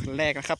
คนแรกนะครับ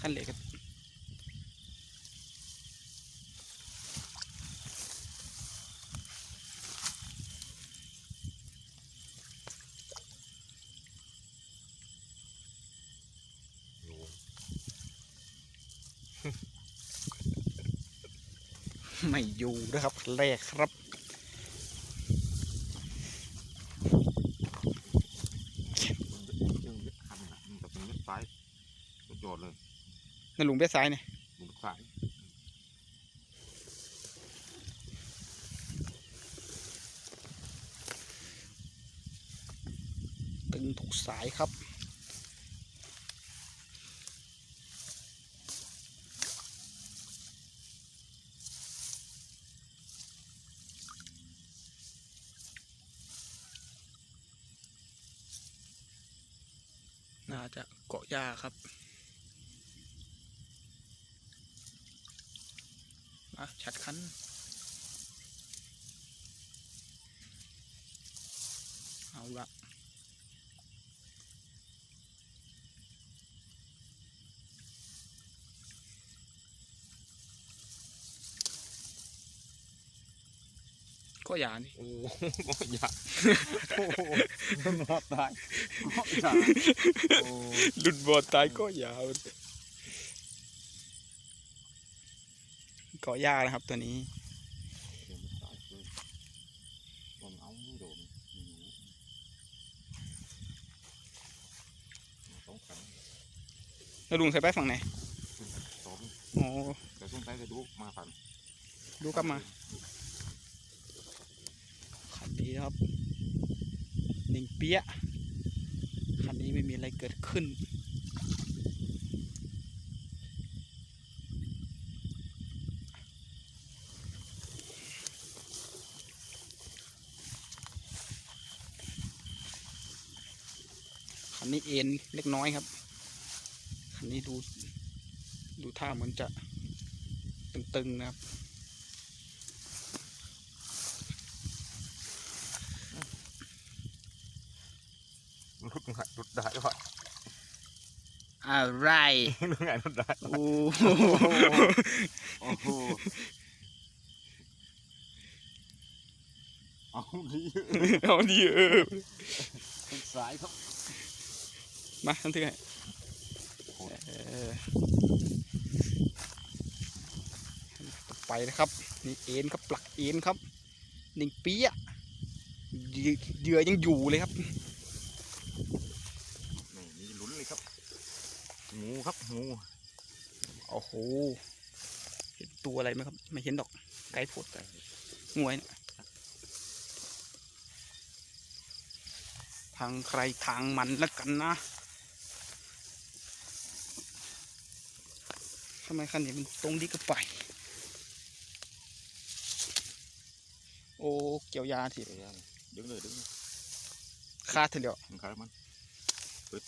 ขั้นเหล็ก ไม่อยู่นะครับแรกครับยังยึดคันนะมันกับเป็นยึดซ้ายสุดยอดเลยนั่นลุงเบี้ยซ้ายเนี่ยมุดซ้ายตึงถูกสายครับ น่าจะเกาะ หญ้าครับมาชัดคันเอาละ ก็อย่านี่โอ้โหอย่าโอ้โหมันรอดตายอย่าโอ้หลุดบอดตายก็อย่าเกาะยากนะครับตัวนี้เดี๋ยวมันตายเลยลองเอาไม่โดนหนูมาสองครั้งแล้วลุงใส่ไปฝั่งไหนสองอ๋อแต่ช่วงท้ายจะดูมาฝันดูกลับมาขั นดีนะครับหนึ่งเปี้ยะคันนี้ไม่มีอะไรเกิดขึ้น คันนี้เอ็นเล็กน้อยครับ คันนี้ดู ดูท่าเหมือนจะตึงๆนะครับ รุดไงรุดได้ด้วยอะไรรุดไงรุดได้โอ้โหโอ้โหเอาดีเอาดีเออสายครับมาทันทีให้เออต่อไปนะครับนี่เอ็นครับปลักเอ็นครับหนึ่งเปี้ยะเหยื่อยังอยู่เลยครับ นี่มีลุ้นเลยครับ งูครับงูโอ้โหเห็นตัวอะไรไหมครับ ไม่เห็นดอกไก่ผดไก่งวยเนี่ยทางใครทางมันแล้วกันนะทำไมคันนี้มันตรงดีก็ไป โอ้เกี่ยวยาทีเดี๋ยวดึงเลยดึงเลยคาดเถอะเดียวมันขายมันปึ๊ด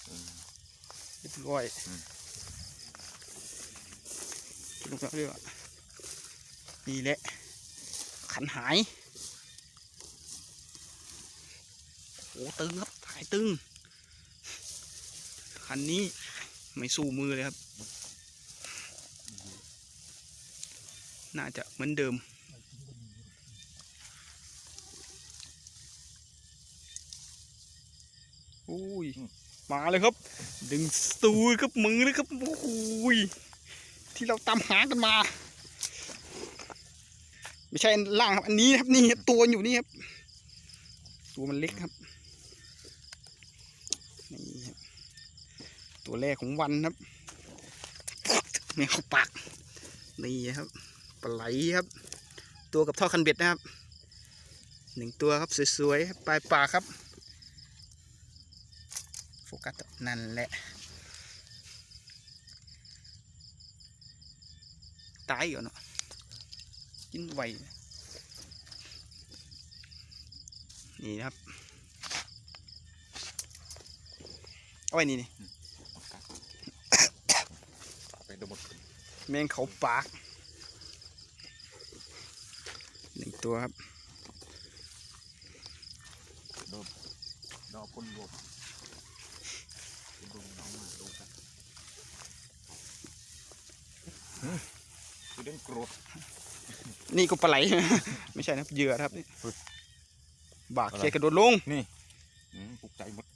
เรียบร้อยลงแล้วเรียกว่านี่แหละ ขันหาย โอ้ตึงครับ หายตึงคันนี้ไม่สู้มือเลยครับ น่าจะเหมือนเดิม อุ้ย มาเลยครับ ดึงสตูครับมือเลยครับโอ้โหยที่เราตามหากันมา ไม่ใช่อันล่างครับอันนี้ครับนี่ครับตัวอยู่นี่ครับตัวมันเล็กครับนี่ครับ ตัวแรกของวันครับแมวเข้าปากนี่ครับปลาไหลครับ ตัวกับท่อคันเบ็ดนะครับหนึ่งตัวครับสวยๆปลายปากครับ ฟกัสนั่นแหละตายอยู่เนาะกินไวนี่นะครับเอาไว้นี่นี่ไปดูหมดแมงเขาปากหนึ่งตัวครับดอกดอกพ่นรวมรวมน้องมาดูกัน คือเรื่องโกรธนี่ก็ปลาไหล ไม่ใช่นะครับเหยื่อครับนี่เฮ้ยบากอะไรเชียร์กระโดดลงนี่อืมปลุกใจหมด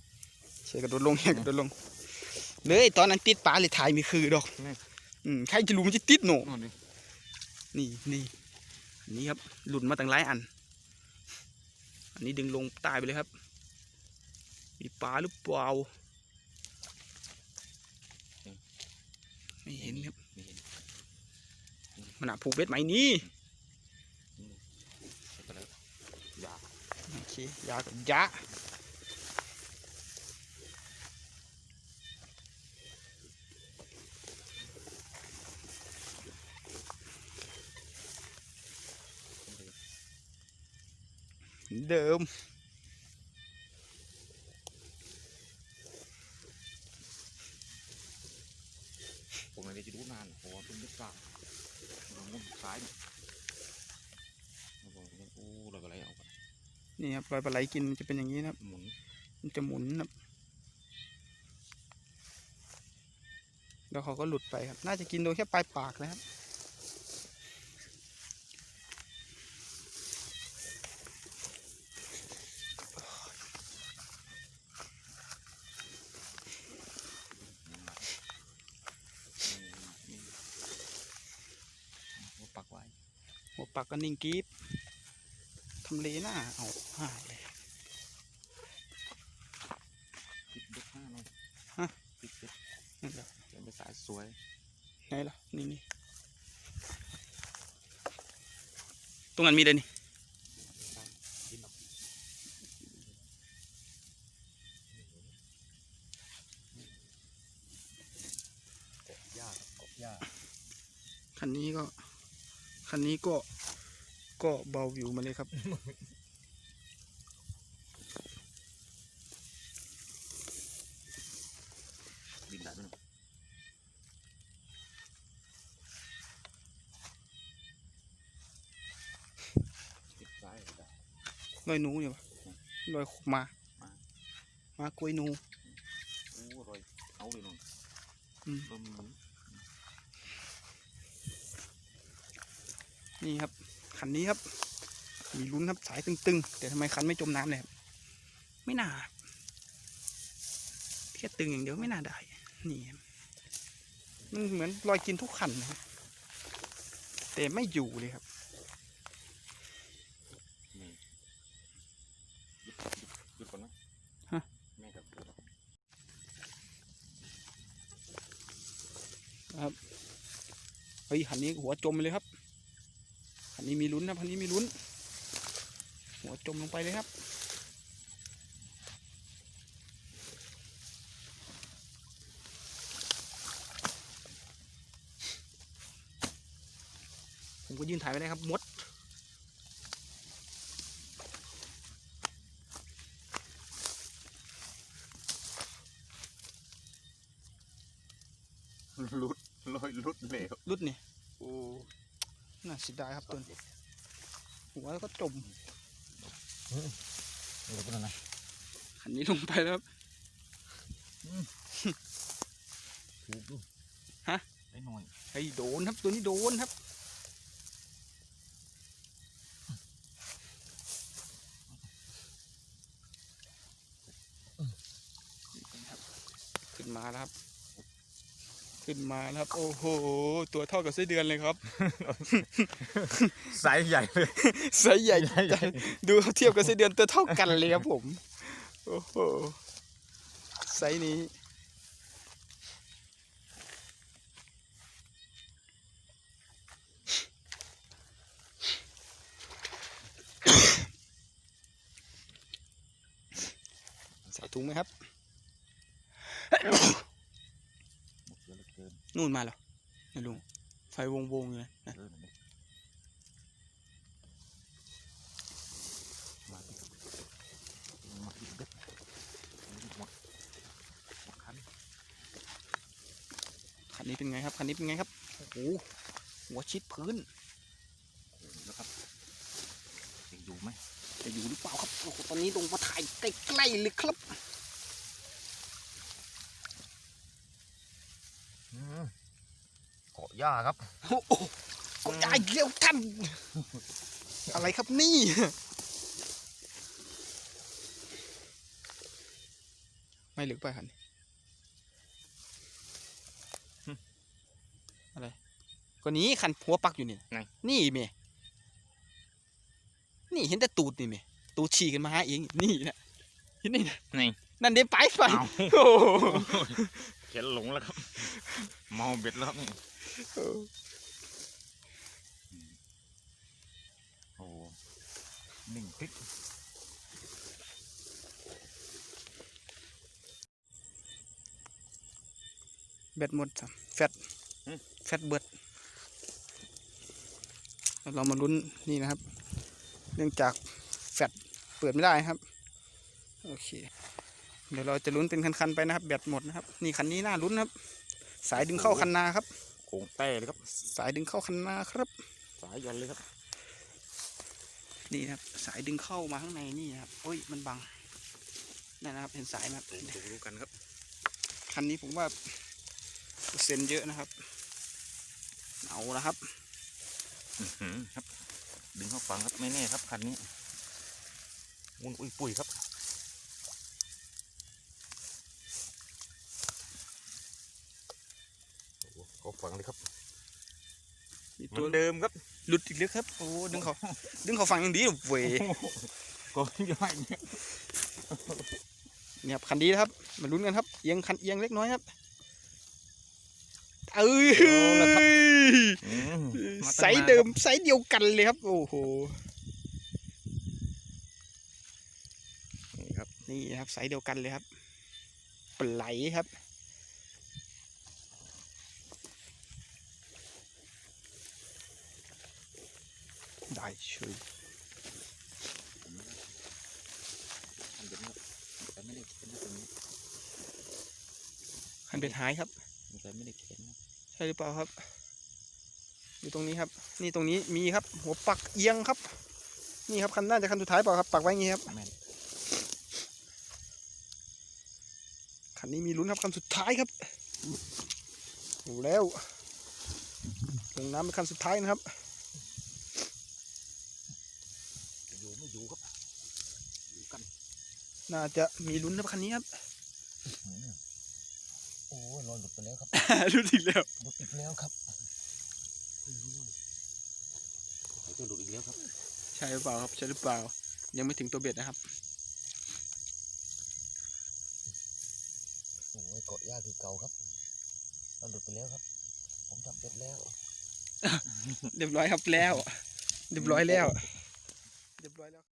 เชียร์กระโดดลงเชียร์กระโดดลงเลยตอนนั้นติดปลาเลยถ่ายไม่คือดอกนี่อืมใครจะรู้มันจะติดหนูนู่นนี่นี่นี่อันนี้ครับหลุดมาตั้งหลายอัน อันนี้ดึงลงใตายไปเลยครับ มีปลาหรือเปล่าไม่เห็นครับนี่เห็น มันหนาผูกเบ็ดไหมนี่โอเคยากับยะเดิมไม่ได้จะดูนานเพราะว่าเพิ่งนึกกลางเรามุดซ้ายเนี่ยแล้วก็โอ้เราก็ไหลออกไป นี่ครับรอยปลาไหลกินมันจะเป็นอย่างนี้นะครับ หมุนมันจะหมุนนะครับ แล้วเขาก็หลุดไปครับ น่าจะกินโดนแค่ปลายปากนะครับนี่นี่ปักไว้หัวปากก็นิ่งกรีบทำเลหน้าเอาหายเลยติดเด็กหน้าหน่อยฮะติดเด็กนั่นแหละเป็นภาษาสวยไหนล่ะนี่นี่ตรงนั้นมีเลยนี่กินแบบเกาะหญ้าครับเกาะหญ้าคันนี้ก็ คันนี้ก็ ก็เบาวิวมาเลยครับ บินได้ไหมเนอะติดซ้ายได้ลอยหนูเนี่ยวะลอยมา มามากล้วยหนูโอ้รอยเอาเลยน้องอืมเริ่มหมุนนี่ครับ คันนี้ครับ มีลุ้นครับสายตึงๆ แต่ทำไมคันไม่จมน้ำเลยครับไม่น่าแค่ตึงอย่างเดียวไม่น่าได้ นี่ครับมันเหมือนลอยกินทุกคันนะครับแต่ไม่อยู่เลยครับนี่หยุดหยุดหยุดก่อนนะฮะแม่กับเฮ้ยคันนี้หัวจมไปเลยครับคั นนี้มีลุ้นนะพันนี้มีลุ้น หัวจมลงไปเลยครับ ผมก็ยืนถ่ายไว้ได้ครับมด ลุดลอยลุดเหลว รุดนี่ โอ้ น่า เสียดายครับตัวนี้หัวก็จมเดี๋ยวก่อนนะคันนี้ลงไปแล้วครับถูกดูฮะได้หน่อยเฮ้ยโดนครับตัวนี้โดนครับขึ้นมาแล้วครับ ขึ้นมาแล้วครับ โอ้โห ตัวเท่ากับไส้เดือนเลยครับไซส์ใหญ่เลย ไซส์ใหญ่ใหญ่ใหญ่ ดูเทียบกับไส้เดือนตัวเท่ากันเลยครับผม โอ้โห ไซส์นี้ ใส่ถุงไหมครับ หมดเยอะเหลือเกิ นนู่นมาแล้วนะลุงไฟวงวงๆอยู่เลยนะเกินเลยมาดิมาดิเด็ดหมดหมดคันคันนี้เป็นไงครับคันนี้เป็นไงครับโอ้โหหัวชิดพื้นนะครับไหมจะอยู่หรือเปล่าครับโอ้โหตอนนี้ลงมาถ่ายใกล้ๆเลยครับ อืมเกาะ หญ้าครับโอ้โหก็ได้เร็วท่านอะไรครับนี่ไม่ลึกไปคันอะไรก็นี้คันหัวปักอยู่นี่นนี่เมนี่เห็นแต่ตูดนี่เมตูดฉี่กันมาหาเองนี่นะเห็นนี่นะนี่นั่นเดี๋ยวไปไปเอาโอ้เข็นหลงแล้วครับ เมาเบ็ดแล้วนี่ โอ้โหหนึ่งพริกแบตหมดจ้ะแฟตแฟตเบิดแล้วเรามาลุ้นนี่นะครับ เนื่องจากแฟตเปิดไม่ได้ครับ โอเค เดี๋ยวเราจะลุ้นเป็นคันๆไปนะครับ แบตหมดนะครับ นี่คันนี้น่าลุ้นครับ สายดึงเข้าคันนาครับ โค้งแต้เลยครับ สายดึงเข้าคันนาครับ สายยันเลยครับ นี่นะครับ สายดึงเข้ามาข้างในนี่นะครับโอ้ยมันบังนั่นนะครับเห็นสายไหมครับดูรู้กันครับ คันนี้ผมว่าเปอร์เซ็นต์เยอะนะครับเอาละครับอื้อหือครับ ดึงเข้าฟังครับไม่แน่ครับคันนี้มุนอุ้ยปุ้ยครับ อ้โหเข้าฟังเลยครับมีเหมืตัอวนเดิมครับหลุดอีกแล้วครับ โอ้ดึงเขาดึงเขาฟังอย่างดีเว้ยก็ย่อยเนี่ยเนี่ยครับคันดีนะครับ มาลุ้นกันครับ เอียงคันเอียงเล็กน้อยครับ เอ้ยอืมมาตั้งไซส์นานเดิมครับไซส์เดียวกันเลยครับ โอ้โห นี่ครับ นี่ครับไซส์เดียวกันเลยครับปลาไหลครับ ได้เชยอันเดิมครับแต่ไม่ได้เขียนนะตรงนี้คันเป็นท้ายครับแต่ไม่ได้เขียนใช่หรือเปล่าครับ อยู่ตรงนี้ครับ นี่ตรงนี้มีครับ หัวปักเอียงครับ นี่ครับคันน่าจะคันสุดท้ายเปล่าครับ ปักไว้งี้ครับแม่นคันนี้มีลุ้นครับคันสุดท้ายครับโอ้แล้วลงน้ำเป็นคันสุดท้ายนะครับ จะอยู่ไม่อยู่ครับอยู่กัน น่าจะมีลุ้นครับคันนี้ครับโอ้ยลอยหลุดไปแล้วครับรู้อีกแล้วหลุดอีกแล้วครับอืมเดี๋ยวจะหลุดอีกแล้วครับ ใช่หรือเปล่าครับใช่หรือเปล่า ยังไม่ถึงตัวเบ็ดนะครับโอ้ยเกาะหญ้าคือเก่าครับเราหลุดไปแล้วครับ ผมจับเบ็ดแล้ว เรียบร้อยครับแล้ว เรียบร้อยแล้วโ